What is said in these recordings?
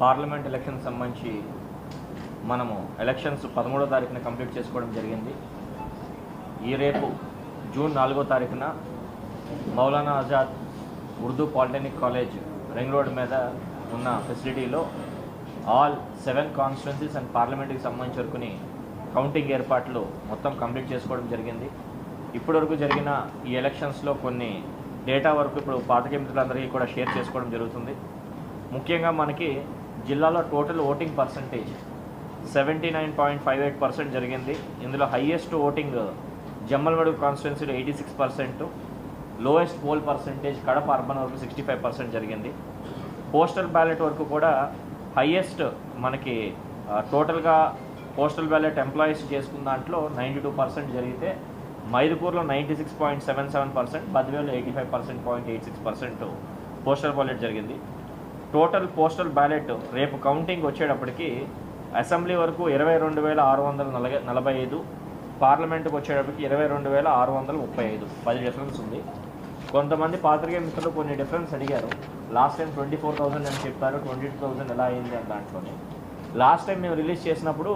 Parliament election సంబంధించి మనము elections పదమూడో తారీఖున కంప్లీట్ చేసుకోవడం జరిగింది. ఈ రేపు జూన్ నాలుగో తారీఖున Maulana Azad Urdu polytechnic college ring road మీద ఉన్న ఫెసిలిటీలో ఆల్ సెవెన్ కాన్స్టిట్యున్సీస్ అండ్ పార్లమెంట్కి సంబంధించి వరకుని కౌంటింగ్ ఏర్పాట్లు మొత్తం కంప్లీట్ చేసుకోవడం జరిగింది. ఇప్పటివరకు జరిగిన ఈ ఎలక్షన్స్లో కొన్ని డేటా వరకు ఇప్పుడు పాతక మిత్రులందరికీ కూడా షేర్ చేసుకోవడం జరుగుతుంది. ముఖ్యంగా మనకి జిల్లాలో total voting percentage seventy nine point five eight percent జరిగింది. ఇందులో హయ్యెస్ట్ ఓటింగ్ జమ్మల్మడుగు కాన్స్టిట్యున్సీలో eighty six percent lowest poll percentage Kadapa urban వరకు సిక్స్టీ ఫైవ్ పర్సెంట్ జరిగింది. పోస్టల్ బ్యాలెట్ వరకు కూడా హయ్యెస్ట్ మనకి టోటల్గా పోస్టల్ బ్యాలెట్ ఎంప్లాయీస్ చేసుకున్న దాంట్లో నైంటీ టూ పర్సెంట్ జరిగితే మైదుపూర్లో ninety six point seven seven percent బద్వేలో eighty five percent point eight six percent postal ballot జరిగింది. టోటల్ పోస్టల్ బ్యాలెట్ రేపు కౌంటింగ్ వచ్చేటప్పటికి అసెంబ్లీ వరకు ఇరవై రెండు వేల ఆరు వందల నలభై నలభై ఐదు పార్లమెంట్కి వచ్చేటప్పటికి ఇరవై రెండు వేల ఆరు వందల ముప్పై ఐదు పది డిఫరెన్స్ ఉంది. కొంతమంది పాత్రికేయ మిత్రులు కొన్ని డిఫరెన్స్ అడిగారు. Last time twenty four thousand అని చెప్పారు ట్వంటీ టూ థౌసండ్ ఎలా అయింది అని దాంట్లోనే. లాస్ట్ టైం మేము రిలీజ్ చేసినప్పుడు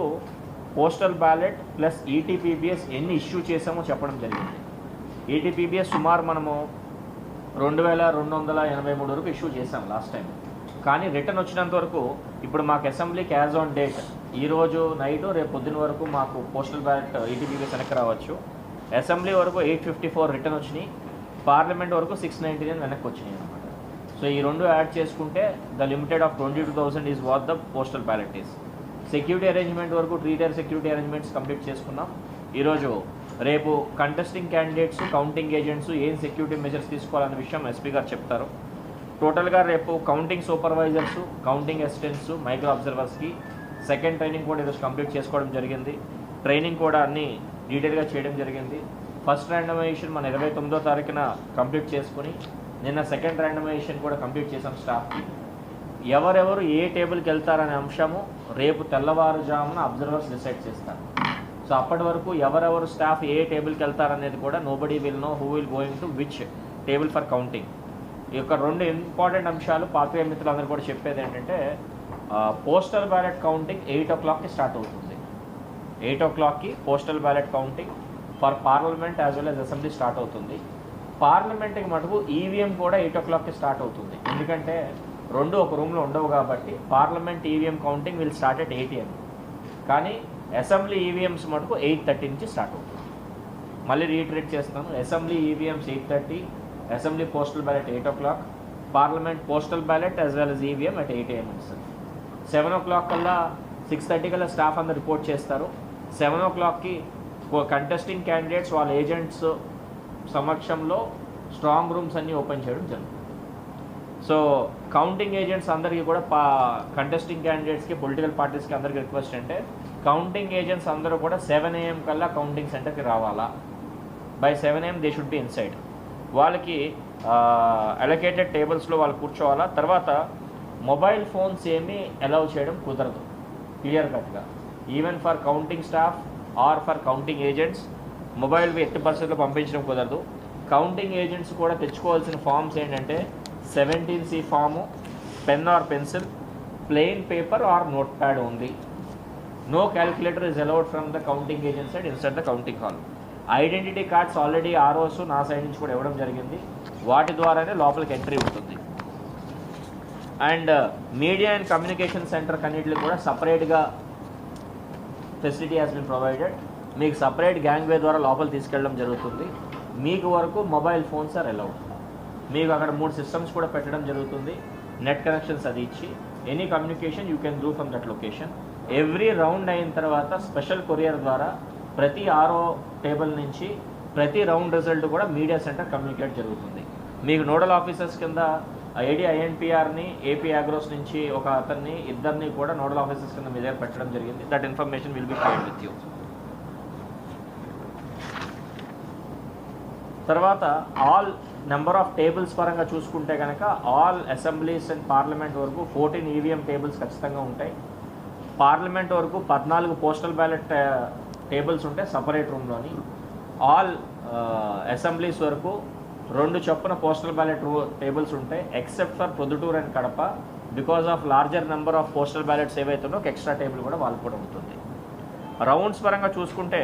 పోస్టల్ బ్యాలెట్ ప్లస్ ఈటీపీబీఎస్ ఎన్ని ఇష్యూ చేసామో చెప్పడం జరిగింది. ఈటీపీబీఎస్ సుమారు మనము రెండు వేల రెండు వందల ఎనభై మూడు వరకు ఇష్యూ చేసాం లాస్ట్ టైం. కానీ రిటర్న్ వచ్చినంత వరకు ఇప్పుడు మాకు అసెంబ్లీకి యాజ్ ఆన్ డేట్ ఈరోజు నైట్ రేపు పొద్దున వరకు మాకు పోస్టల్ బ్యాలెట్ ఈటీపీకి వెనక్కి రావచ్చు. అసెంబ్లీ వరకు ఎయిట్ ఫిఫ్టీ ఫోర్ రిటర్న్ వచ్చినాయి. పార్లమెంట్ వరకు సిక్స్ నైంటీ నైన్ వెనక్కి వచ్చినాయి అనమాట సో ఈ రెండు యాడ్ చేసుకుంటే the limited of twenty two thousand is what the postal ballot is. Security arrangement వరకు three tier security arrangements complete చేసుకున్నాం. ఈరోజు రేపు కంటెస్టింగ్ క్యాండిడేట్స్ కౌంటింగ్ ఏజెంట్స్ ఏం సెక్యూరిటీ మెజర్స్ తీసుకోవాలనే విషయం ఎస్పీ గారు చెప్తారు. టోటల్గా రేపు counting supervisors counting assistants micro అబ్జర్వర్స్కి second training కూడా ఈరోజు కంప్లీట్ చేసుకోవడం జరిగింది. ట్రైనింగ్ కూడా అన్ని డీటెయిల్గా చేయడం జరిగింది. ఫస్ట్ ర్యాండమైజేషన్ మన ఇరవై తొమ్మిదో తారీఖున కంప్లీట్ చేసుకుని నిన్న సెకండ్ ర్యాండమైజేషన్ కూడా కంప్లీట్ చేసాం స్టాఫ్కి ఎవరెవరు ఏ టేబుల్కి వెళ్తారనే అంశము రేపు తెల్లవారుజామున అబ్జర్వర్స్ డిసైడ్ చేస్తారు. సో అప్పటి వరకు ఎవరెవరు స్టాఫ్ ఏ టేబుల్కి వెళ్తారనేది కూడా nobody will know who will going to which table for counting ఈ యొక్క రెండు ఇంపార్టెంట్ అంశాలు పాత్రికేయ మిత్రులందరూ కూడా చెప్పేది ఏంటంటే postal ballot counting eight o క్లాక్కి స్టార్ట్ అవుతుంది. ఎయిట్ ఓ క్లాక్కి postal ballot counting for parliament as well as assembly start అవుతుంది. పార్లమెంట్కి మటుకు ఈవీఎం కూడా ఎయిట్ ఓ క్లాక్కి స్టార్ట్ అవుతుంది. ఎందుకంటే రెండు ఒక రూమ్లో ఉండవు కాబట్టి parliament EVM counting will start at eight AM కానీ అసెంబ్లీ ఈవీఎంస్ మటుకు ఎయిట్ థర్టీ నుంచి స్టార్ట్ అవుతుంది. మళ్ళీ రీట్రేట్ చేస్తాను. Assembly EVMs eight thirty assembly postal ballot eight o clock parliament postal ballot as well as EVM at eight AM ఇస్తుంది seven ఓ clock కల్లా six thirty కల్లా staff అందరు report చేస్తారు. సెవెన్ ఓ క్లాక్కి కంటెస్టింగ్ క్యాండిడేట్స్ వాళ్ళ ఏజెంట్స్ సమక్షంలో strong rooms అన్నీ open చేయడం జరుగుతుంది. సో కౌంటింగ్ ఏజెంట్స్ అందరికీ కూడా పా కంటెస్టింగ్ క్యాండిడేట్స్కి పొలిటికల్ పార్టీస్కి అందరికీ రిక్వెస్ట్ అంటే కౌంటింగ్ ఏజెంట్స్ అందరూ కూడా సెవెన్ ఏఎం కల్లా కౌంటింగ్ సెంటర్కి రావాలా. By seven AM they should be inside వాళ్ళకి అలొకేటెడ్ టేబుల్స్లో వాళ్ళు కూర్చోవాలా? తర్వాత మొబైల్ ఫోన్స్ ఏమీ అలౌ చేయడం కుదరదు. క్లియర్ కట్గా. Even for counting staff or for counting agents mobile ఎట్టి పరిస్థితుల్లో పంపించడం కుదరదు. కౌంటింగ్ ఏజెంట్స్ కూడా తెచ్చుకోవాల్సిన ఫామ్స్ ఏంటంటే seventeen C form pen or pencil plain paper or note pad ఉంది no calculator is allowed from the counting agent side inside the counting hall identity cards already ROs నా side నుంచి కూడా ఇవ్వడం జరిగింది. వాటి ద్వారానే లోపలికి ఎంట్రీ ఉంటుంది. And media and communication centre కన్నిటికి కూడా సపరేట్గా ఫెసిలిటీ హాస్ బిన్ ప్రొవైడెడ్. మీకు సపరేట్ గ్యాంగ్ వే ద్వారా లోపల తీసుకెళ్ళడం జరుగుతుంది. మీకు వరకు మొబైల్ ఫోన్స్ ఆర్ అలౌడ్. మీకు అక్కడ మూడు సిస్టమ్స్ కూడా పెట్టడం జరుగుతుంది. నెట్ కనెక్షన్స్ అది ఇచ్చి. Any communication you can do from that location. Every round అయిన తర్వాత స్పెషల్ కొరియర్ ద్వారా ప్రతి ఆరో టేబుల్ నుంచి ప్రతి రౌండ్ రిజల్ట్ కూడా మీడియా సెంటర్ కమ్యూనికేట్ జరుగుతుంది. మీకు నోడల్ ఆఫీసర్స్ కింద ఐడి ఐఎన్పిఆర్ని ఏపీ అగ్రోస్ నుంచి ఒక అతన్ని ఇద్దరిని కూడా నోడల్ ఆఫీసర్స్ కింద మీ దగ్గర పెట్టడం జరిగింది. That information will be shared with you తర్వాత ఆల్ నెంబర్ ఆఫ్ టేబుల్స్ పరంగా చూసుకుంటే కనుక ఆల్ అసెంబ్లీస్ అండ్ పార్లమెంట్ వరకు ఫోర్టీన్ ఈవీఎం టేబుల్స్ ఖచ్చితంగా ఉంటాయి. పార్లమెంట్ వరకు పద్నాలుగు పోస్టల్ బ్యాలెట్ టేబుల్స్ ఉంటాయి సపరేట్ రూమ్లోని. ఆల్ అసెంబ్లీస్ వరకు రెండు చొప్పున పోస్టల్ బ్యాలెట్ టేబుల్స్ ఉంటాయి except for Proddatur and Kadapa because of larger number of postal ballots ఏవైతుందో ఒక ఎక్స్ట్రా టేబుల్ కూడా వాళ్ళు కూడా ఉంటుంది. రౌండ్స్ పరంగా చూసుకుంటే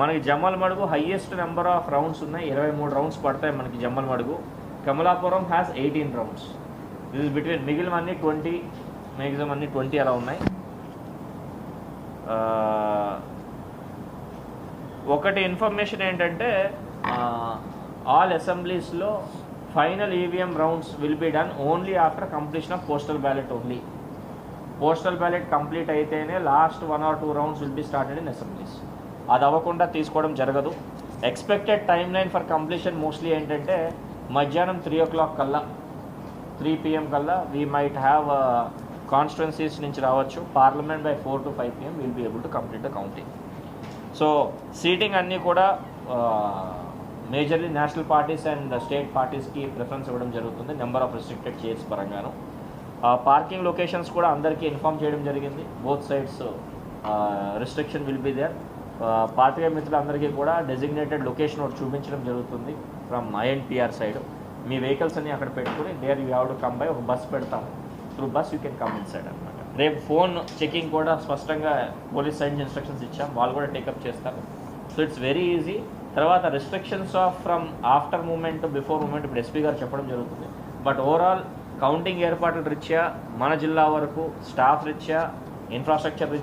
మనకి జమ్మల్ మడుగు హయ్యెస్ట్ నెంబర్ ఆఫ్ రౌండ్స్ ఉన్నాయి. ఇరవై మూడు రౌండ్స్ పడతాయి మనకి Jammalamadugu. Kamalapuram has eighteen rounds this is between మిగిలినవన్నీ ట్వంటీ మ్యాక్సిమం అన్ని ట్వంటీ అలా ఉన్నాయి. ఒకటి ఇన్ఫర్మేషన్ ఏంటంటే all అసెంబ్లీస్లో final EVM rounds will be done only after completion of postal ballot only postal ballot complete అయితేనే last one or two rounds will be started in assemblies అది అవ్వకుండా తీసుకోవడం జరగదు. Expected time line for completion mostly ఏంటంటే మధ్యాహ్నం three ఓ clock కల్లా three PM కల్లా we might have constituencies నుంచి రావచ్చు. Parliament by four to five PM will be able to complete the counting so seating అన్నీ కూడా majorly national parties and state పార్టీస్కి preference ఇవ్వడం జరుగుతుంది నెంబర్ ఆఫ్ రిస్ట్రిక్టెడ్ చైర్స్ పరంగాను. Parking locations కూడా అందరికీ ఇన్ఫామ్ చేయడం జరిగింది. Both sides restriction will be there party మిత్రులందరికీ కూడా డెసిగ్నేటెడ్ లొకేషన్ ఒకటి చూపించడం జరుగుతుంది ఫ్రమ్ ఐఎన్పిఆర్ సైడ్ మీ వెహికల్స్ అన్ని అక్కడ పెట్టుకుని there you have to come by ఒక బస్ పెడతాం through bus you can come inside అన్నమాట. రేపు ఫోన్ చెకింగ్ కూడా స్పష్టంగా పోలీస్ సైన్స్ ఇన్స్ట్రక్షన్స్ ఇచ్చాం. వాళ్ళు కూడా టేకప్ చేస్తారు. So it's very easy. తర్వాత restrictions of from after movement before movement ఇప్పుడు ఎస్పీ గారు చెప్పడం జరుగుతుంది. బట్ ఓవరాల్ కౌంటింగ్ ఏర్పాట్ల రీత్యా మన జిల్లా వరకు స్టాఫ్ రీత్యా ఇన్ఫ్రాస్ట్రక్చర్ రీత్యా